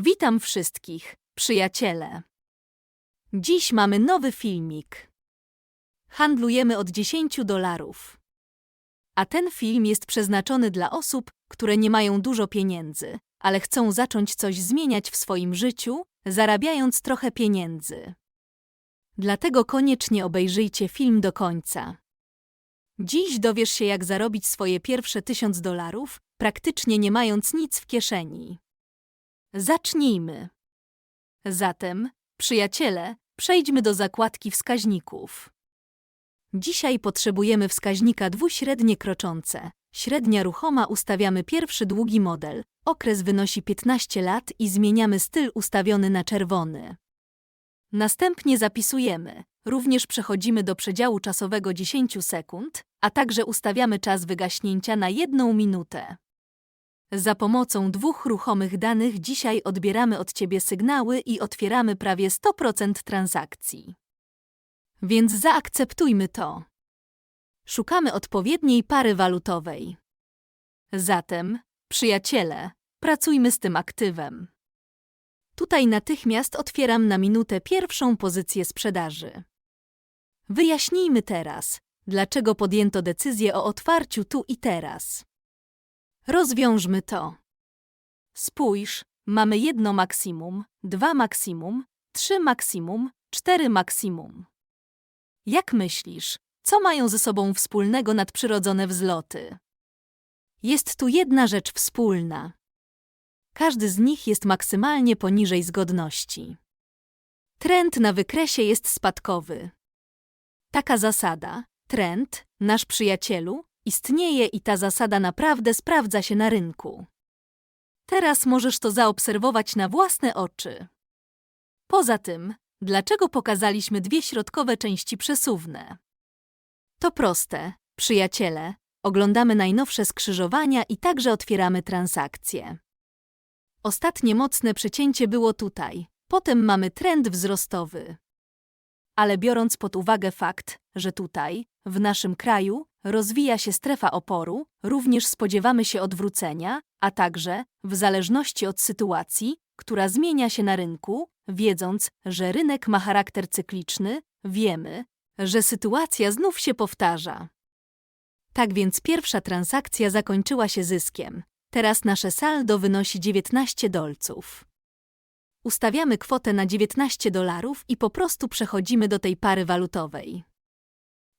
Witam wszystkich, przyjaciele. Dziś mamy nowy filmik. Handlujemy od 10 dolarów. A ten film jest przeznaczony dla osób, które nie mają dużo pieniędzy, ale chcą zacząć coś zmieniać w swoim życiu, zarabiając trochę pieniędzy. Dlatego koniecznie obejrzyjcie film do końca. Dziś dowiesz się, jak zarobić swoje pierwsze 1000 dolarów, praktycznie nie mając nic w kieszeni. Zacznijmy. Zatem, przyjaciele, przejdźmy do zakładki wskaźników. Dzisiaj potrzebujemy wskaźnika dwuśrednie kroczące. Średnia ruchoma ustawiamy pierwszy długi model. Okres wynosi 15 lat i zmieniamy styl ustawiony na czerwony. Następnie zapisujemy. Również przechodzimy do przedziału czasowego 10 sekund, a także ustawiamy czas wygaśnięcia na jedną minutę. Za pomocą dwóch ruchomych danych dzisiaj odbieramy od Ciebie sygnały i otwieramy prawie 100% transakcji. Więc zaakceptujmy to. Szukamy odpowiedniej pary walutowej. Zatem, przyjaciele, pracujmy z tym aktywem. Tutaj natychmiast otwieram na minutę pierwszą pozycję sprzedaży. Wyjaśnijmy teraz, dlaczego podjęto decyzję o otwarciu tu i teraz. Rozwiążmy to. Spójrz, mamy jedno maksimum, dwa maksimum, trzy maksimum, cztery maksimum. Jak myślisz, co mają ze sobą wspólnego nadprzyrodzone wzloty? Jest tu jedna rzecz wspólna. Każdy z nich jest maksymalnie poniżej zgodności. Trend na wykresie jest spadkowy. Taka zasada, trend, nasz przyjacielu, istnieje i ta zasada naprawdę sprawdza się na rynku. Teraz możesz to zaobserwować na własne oczy. Poza tym, dlaczego pokazaliśmy dwie środkowe części przesuwne? To proste, przyjaciele. Oglądamy najnowsze skrzyżowania i także otwieramy transakcje. Ostatnie mocne przecięcie było tutaj. Potem mamy trend wzrostowy. Ale biorąc pod uwagę fakt, że tutaj, w naszym kraju, rozwija się strefa oporu, również spodziewamy się odwrócenia, a także, w zależności od sytuacji, która zmienia się na rynku, wiedząc, że rynek ma charakter cykliczny, wiemy, że sytuacja znów się powtarza. Tak więc pierwsza transakcja zakończyła się zyskiem. Teraz nasze saldo wynosi 19 dolców. Ustawiamy kwotę na 19 dolarów i po prostu przechodzimy do tej pary walutowej.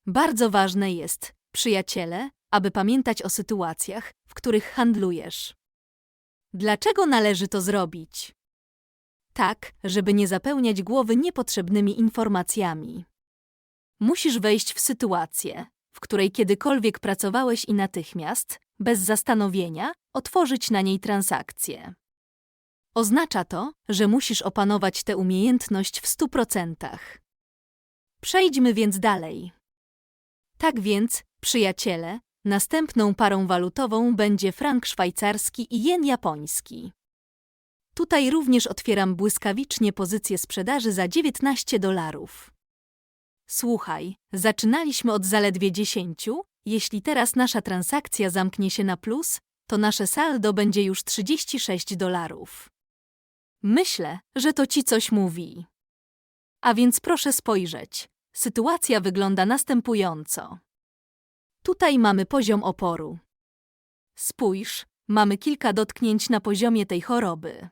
Bardzo ważne jest, przyjaciele, aby pamiętać o sytuacjach, w których handlujesz. Dlaczego należy to zrobić? Tak, żeby nie zapełniać głowy niepotrzebnymi informacjami. Musisz wejść w sytuację, w której kiedykolwiek pracowałeś i natychmiast, bez zastanowienia, otworzyć na niej transakcję. Oznacza to, że musisz opanować tę umiejętność w stu procentach. Przejdźmy więc dalej. Tak więc, przyjaciele, następną parą walutową będzie frank szwajcarski i jen japoński. Tutaj również otwieram błyskawicznie pozycję sprzedaży za 19 dolarów. Słuchaj, zaczynaliśmy od zaledwie 10, jeśli teraz nasza transakcja zamknie się na plus, to nasze saldo będzie już 36 dolarów. Myślę, że to ci coś mówi. A więc proszę spojrzeć. Sytuacja wygląda następująco. Tutaj mamy poziom oporu. Spójrz, mamy kilka dotknięć na poziomie tej choroby.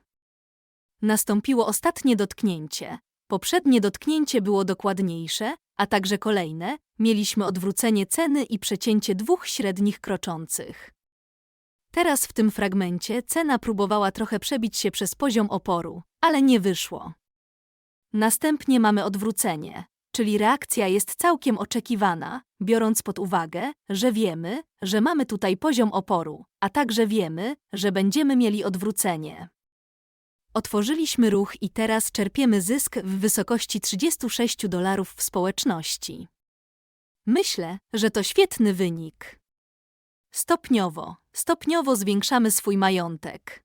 Nastąpiło ostatnie dotknięcie. Poprzednie dotknięcie było dokładniejsze, a także kolejne, mieliśmy odwrócenie ceny i przecięcie dwóch średnich kroczących. Teraz w tym fragmencie cena próbowała trochę przebić się przez poziom oporu, ale nie wyszło. Następnie mamy odwrócenie, czyli reakcja jest całkiem oczekiwana, biorąc pod uwagę, że wiemy, że mamy tutaj poziom oporu, a także wiemy, że będziemy mieli odwrócenie. Otworzyliśmy ruch i teraz czerpiemy zysk w wysokości 36 dolarów w społeczności. Myślę, że to świetny wynik. Stopniowo, stopniowo zwiększamy swój majątek.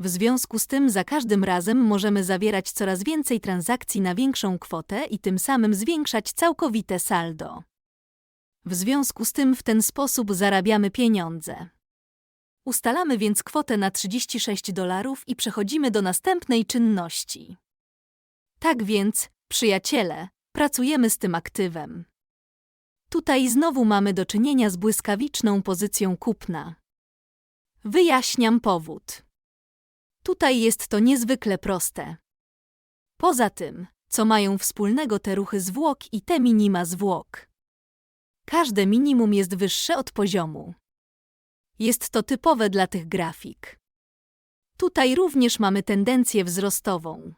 W związku z tym za każdym razem możemy zawierać coraz więcej transakcji na większą kwotę i tym samym zwiększać całkowite saldo. W związku z tym w ten sposób zarabiamy pieniądze. Ustalamy więc kwotę na 36 dolarów i przechodzimy do następnej czynności. Tak więc, przyjaciele, pracujemy z tym aktywem. Tutaj znowu mamy do czynienia z błyskawiczną pozycją kupna. Wyjaśniam powód. Tutaj jest to niezwykle proste. Poza tym, co mają wspólnego te ruchy zwłok i te minima zwłok. Każde minimum jest wyższe od poziomu. Jest to typowe dla tych grafik. Tutaj również mamy tendencję wzrostową.